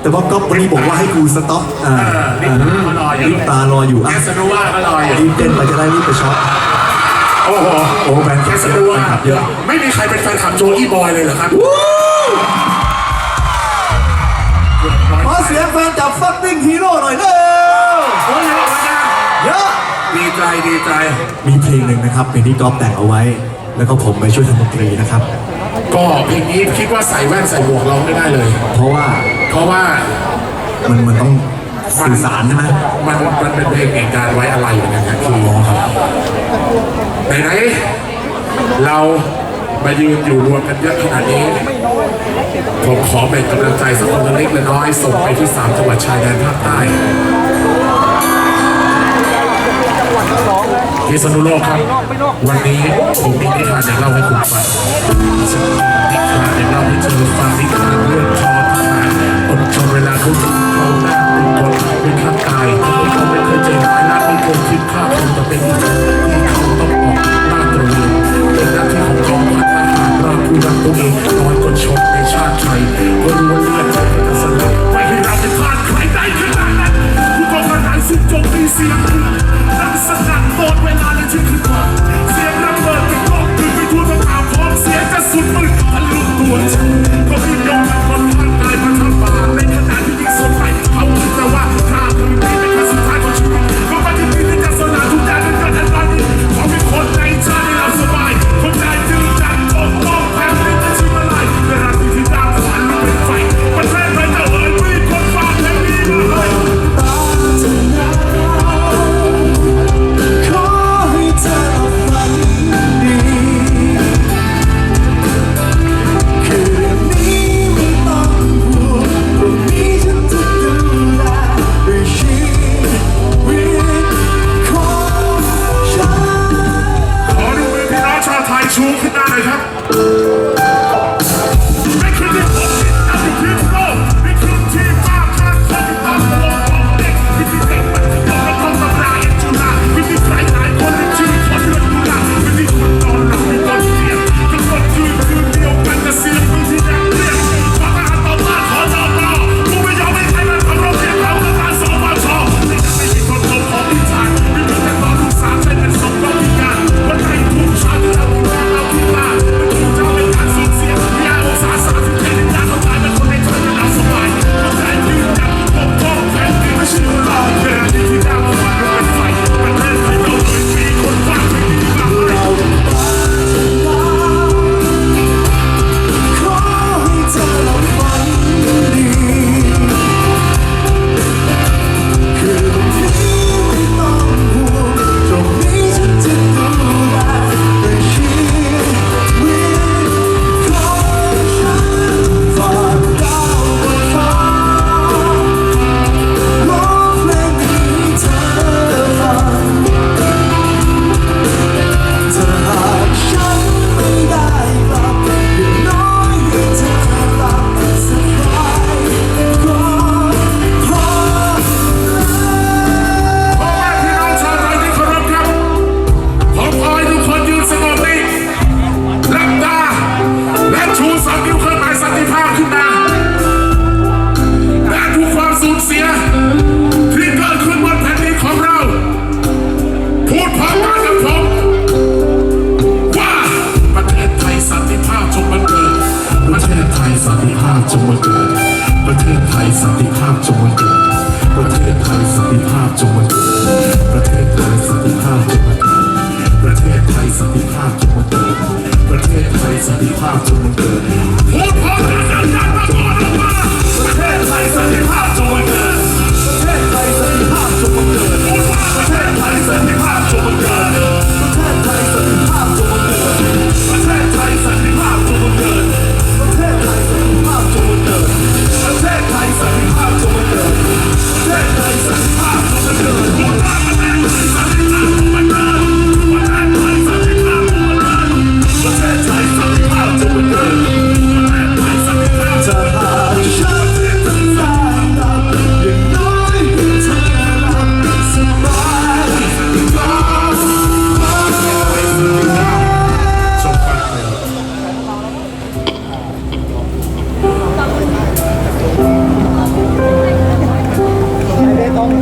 แต่ว่าก็วันนี้บอกว่าให้กูสต็อกอ่าลิปตารออยู่ตารออยู่แค่สโนว่าก็รออยู่รีบเต้นไปจะได้รีบไปช็อตโอ้โหโอ้แฟนคลัแคสโนว่าไม่มีใครเป็นแฟนคลับโจอี้บอยเลยเหรอครับขอเสียงแฟนจากฟักติ้งฮีโร่หน่อยเร็วโอ้ยเละนะเยอะ ดีใจดีใจ มีเพลงหนึ่งนะครับเพลงที่ก๊อฟแต่งเอาไว้ แล้วก็ผมไปช่วยทำดนตรีนะครับ ก็อย่งนี้คิดว่าใส่แว่นใส่หมวกร้องไม่ได้เลย เพราะว่าเพราะว่ามันมันต้องสื่อสารใช่ไหมมันมันเป็นเพลงแห่งการไว้อะไรเหมือนกันครับคือครับไหนๆเรามายืนอยู่รวมกันเยอะขนาดนี้ ผมขอแบ่งกำลังใจสักคนเล็กแน้อยส่งไปที่สามจังหวัดชายแดนภาคใต้ พิษณุโลกครับ วันนี้ผมมีนิทานอยากเล่าให้คุณฟังนิทานอยากเล่าให้เธอฟังนิทานเรื่องทอทหารอดทนเวลาทุกข์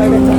알겠죠?